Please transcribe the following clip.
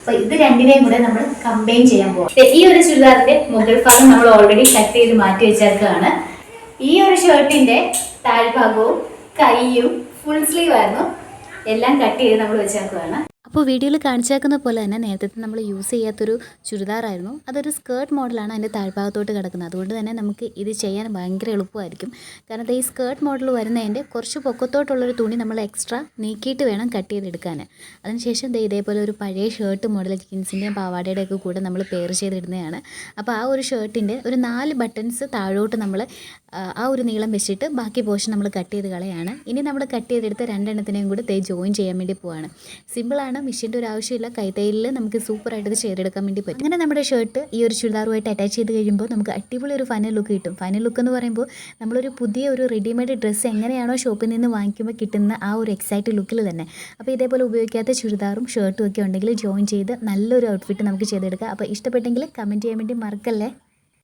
അപ്പൊ ഇത് രണ്ടിനെയും കൂടെ നമ്മൾ കമ്പൈൻ ചെയ്യാൻ പോകും ഈ ഒരു ചുരിദാറിന്റെ മുകൾ ഭാഗം നമ്മൾ ഓൾറെഡി കട്ട് ചെയ്ത് മാറ്റി വെച്ചേക്കാണ്. ഈ ഒരു ഷർട്ടിന്റെ താഴ്ഭാഗവും കൈയും ഫുൾ സ്ലീവ് ആയിരുന്നു. എല്ലാം കട്ട് ചെയ്ത് നമ്മൾ വെച്ചേക്കുകയാണ് അപ്പോൾ വീഡിയോയിൽ കാണിച്ചേക്കുന്ന പോലെ തന്നെ നേരത്തെ നമ്മൾ യൂസ് ചെയ്യാത്തൊരു ചുരിദാറായിരുന്നു. അതൊരു സ്കേർട്ട് മോഡലാണ് അതിന്റെ താഴ്ഭാഗത്തോട്ട് കിടക്കുന്നത്. അതുകൊണ്ട് തന്നെ നമുക്ക് ഇത് ചെയ്യാൻ ഭയങ്കര എളുപ്പമായിരിക്കും. കാരണം ഈ സ്കേർട്ട് മോഡൽ വരുന്നതിന്റെ കുറച്ച് പൊക്കത്തോട്ടുള്ളൊരു തുണി നമ്മൾ എക്സ്ട്രാ നീക്കിയിട്ട് വേണം കട്ട് ചെയ്തെടുക്കാൻ. അതിനുശേഷം ഇതേപോലെ ഒരു പഴയ ഷർട്ട് മോഡൽ ജീൻസിന്റെയും പാവാടയുടെ ഒക്കെ കൂടെ നമ്മൾ പെയർ ചെയ്തിടുന്നതാണ്. അപ്പോൾ ആ ഒരു ഷർട്ടിന്റെ ഒരു നാല് ബട്ടൺസ് താഴോട്ട് നമ്മൾ ആ ഒരു നീളം വെച്ചിട്ട് ബാക്കി പോർഷൻ നമ്മൾ കട്ട് ചെയ്ത് കളയാണ്. ഇനി നമ്മൾ കട്ട് ചെയ്തെടുത്ത് രണ്ടെണ്ണത്തിനെയും കൂടി തേ ജോയിൻ ചെയ്യാൻ വേണ്ടി പോവാണ്. സിമ്പിളാണ് മെഷീന്റെ ഒരു ആവശ്യമില്ല. കൈത്തൈലിൽ നമുക്ക് സൂപ്പറായിട്ട് ഇത് ചെയ്തെടുക്കാൻ വേണ്ടി പറ്റും. അങ്ങനെ നമ്മുടെ ഷർട്ട് ഈ ഒരു ചുരിദാറുമായിട്ട് അറ്റാച്ച് ചെയ്ത് കഴിയുമ്പോൾ നമുക്ക് അടിപൊളി ഒരു ഫൈനൽ ലുക്ക് കിട്ടും. ഫൈനൽ ലുക്ക് എന്ന് പറയുമ്പോൾ നമ്മളൊരു പുതിയ ഒരു റെഡിമെയ്ഡ് ഡ്രസ്സ് എങ്ങനെയാണോ ഷോപ്പിൽ നിന്ന് വാങ്ങിക്കുമ്പോൾ കിട്ടുന്ന ആ ഒരു എക്സൈറ്റ് ലുക്കിൽ തന്നെ. അപ്പോൾ ഇതേപോലെ ഉപയോഗിക്കാത്ത ചുരിദാറും ഷർട്ടും ഒക്കെ ഉണ്ടെങ്കിൽ ജോയിൻ ചെയ്ത് നല്ലൊരു ഔട്ട്ഫിറ്റ് നമുക്ക് ചെയ്തെടുക്കാം. അപ്പോൾ ഇഷ്ടപ്പെട്ടെങ്കിൽ കമന്റ് ചെയ്യാൻ വേണ്ടി മറക്കല്ലേ?